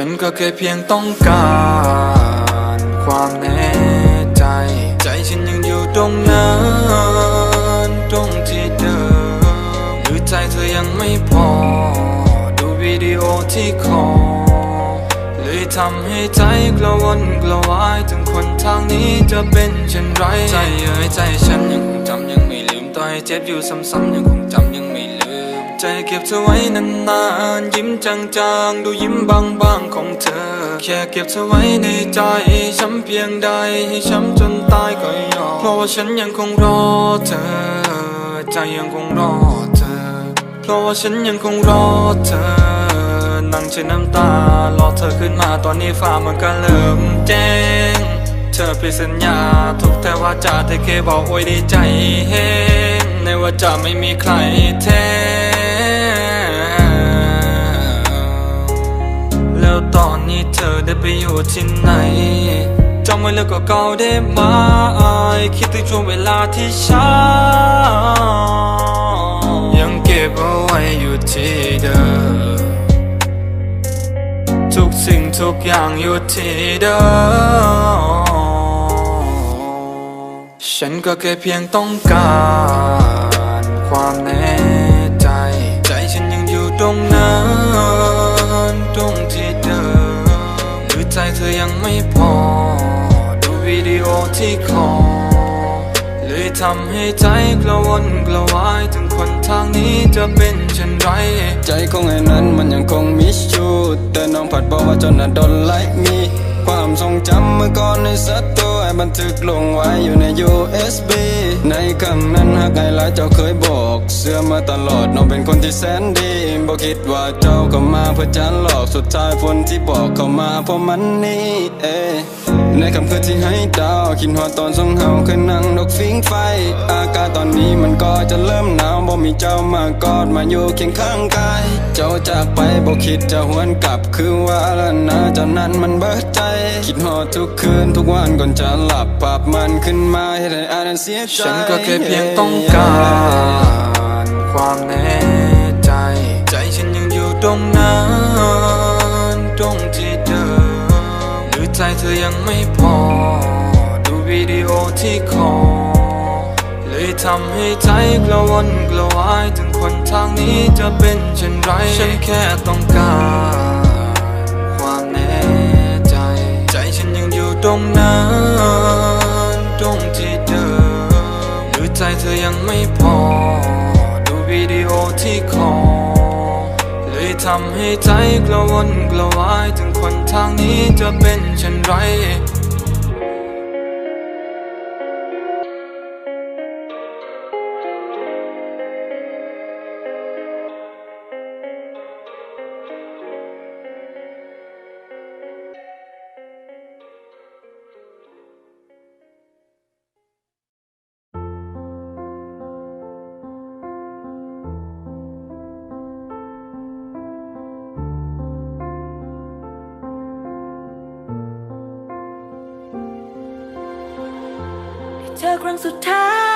ฉันก็แค่เพียงต้องการ ความแน่ใจ ใจฉันยังอยู่ตรงนั้น ตรงที่เดิมหรือใจเธอยังไม่พอ ดูวิดีโอที่คอเลยทำให้ใจกระวนกระวายถึงคนทางนี้จะเป็นเช่นไร ใจเอ๋ยใจฉันยังคงจำยังไม่ลืมต่อให้เจ็บอยู่ซ้ำๆยังคงจำยัง ใจเก็บเธอไว้นานๆ ยิ้มจางๆ ดูยิ้มบางๆของเธอ แค่เก็บเธอไว้ในใจช้ำเพียงใดให้ช้ำจนตายก็ยอมเพราะว่าฉันยังคงรอเธอ ใจยังคงรอเธอ เพราะว่าฉันยังคงรอเธอ นั่งเช็ดน้ำตารอเธอขึ้นมาตอนนี้ฟ้ามันก็เริ่มแจ้ง เธอเป็นสัญญาทุกแต่ว่าจะเธอเคยบอกไว้ในใจแห้งในว่าจะไม่มีใครแท้ แล้วตอนนี้เธอได้ไปอยู่ที่ไหนจำไว้แล้วก็เก่าได้ไหมคิดถึงช่วงเวลาที่ช้ายังเก็บเอาไว้อยู่ที่เดิมทุกสิ่งทุกอย่างอยู่ที่เดิมฉันก็แค่เพียงต้องการความแน่ ทำให้ใจกระวนกระวายถึงคนทางนี้จะเป็นเช่นไร ใจของไอ้นั้นมันยังคงมิชูแต่น้องผัดบอกว่าจนน่ะโดนไล่มีความทรงจำเมื่อก่อนในสัตตัวไอ้บันทึกลงไว้อยู่ใน USB ในคำนั้นหากไอ้หลายเจ้าเคยบอก เสื่อมาตลอดน้องเป็นคนที่แสนดีบอกคิดว่าเจ้าเข้ามาเพื่อจะหลอกสุดท้ายคนที่บอกเข้ามาเพราะมันนี่เอ้ในคำคืนที่ให้ดาวคิดฮอดตอนสองเฮาเคยนั่งดอกฟิงไฟ อากาศตอนนี้มันก็จะเริ่มหนาวบ่มีเจ้ามากอดมาอยู่เคียงข้างกาย เจ้าจากไปบ่คิดจะหวนกลับคือว่าแล้วนะเจ้านั้นมันเบิดใจ คิดฮอดทุกคืนทุกวันก่อนจะหลับภาพมันขึ้นมาให้ได้อ่านเสียใจฉันก็แค่เพียงต้องการ ความแน่ใจ ใจฉันยังอยู่ตรงนั้นตรงที่เดิมหรือใจเธอยังไม่พอ ดูวิดีโอที่คอเลยทำให้ใจกระวนกระวายถึงคนทางนี้จะเป็นเช่นไร ฉันแค่ต้องการความแน่ใจ ใจฉันยังอยู่ตรงนั้นตรงที่เดิมหรือใจเธอยังไม่พอ วิดีโอที่คอ เลยทำให้ใจกระวนกระวาย ถึงคนทางนี้จะเป็นเช่นไร เธอครั้งสุดท้าย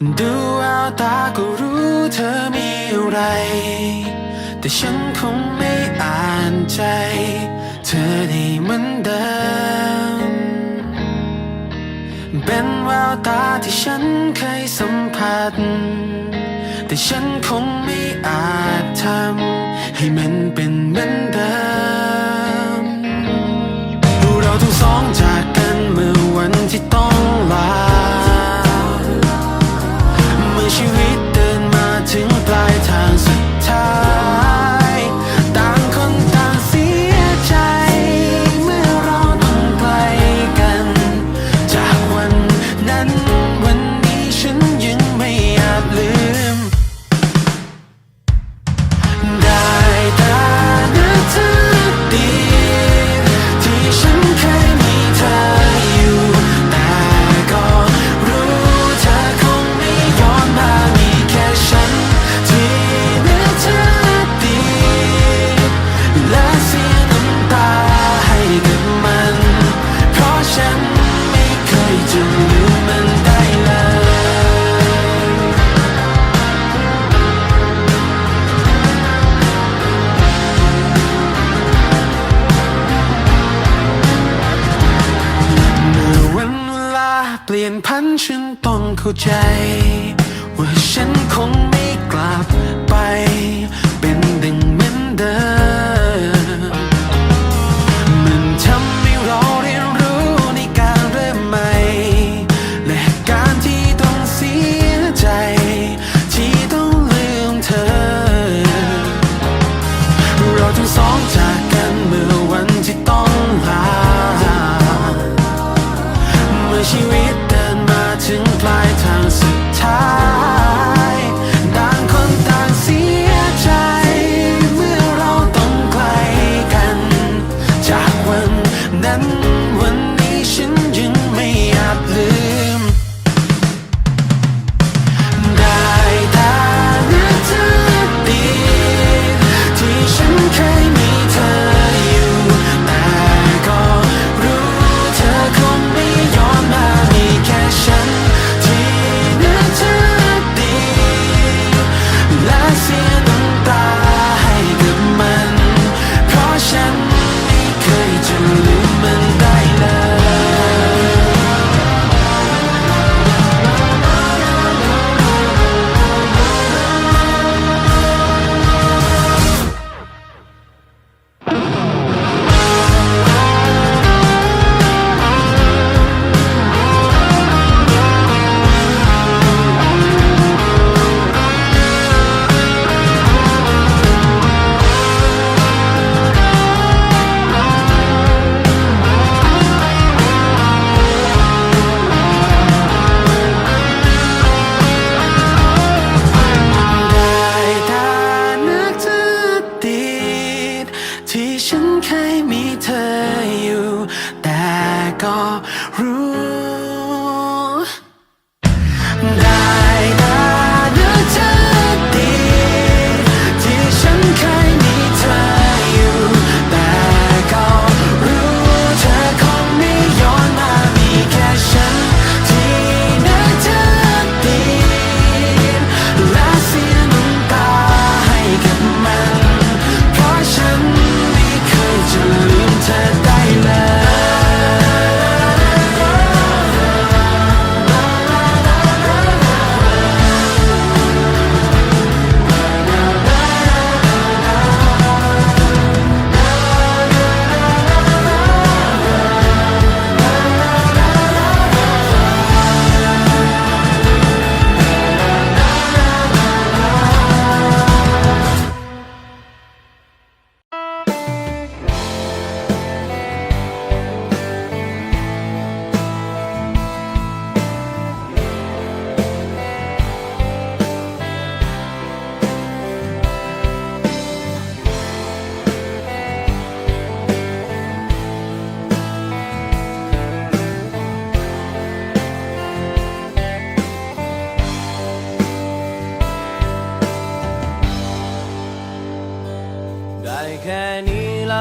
ดูเอาตาก็รู้เธอมีอะไร แต่ฉันคงไม่อ่านใจ เธอได้เหมือนเดิม เป็นแววตาที่ฉันเคยสัมผัส แต่ฉันคงไม่อาจทำให้มันเป็นเหมือนเดิม เราทั้งสองจากกันเมื่อวันที่ต้องลา you เข้าใจ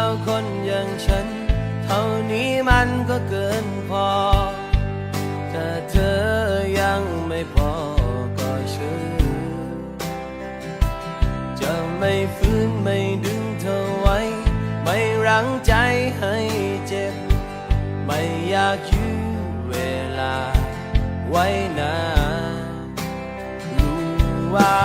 าคนอย่างฉัน เท่านี้มันก็เกินพอแต่เธอยังไม่พอก็เชื่อจะไม่ฟื้นไม่ดึงเธอไว้ ไม่รั้งใจให้เจ็บ ไม่อยากยื้อเวลาไว้นานรู้ว่า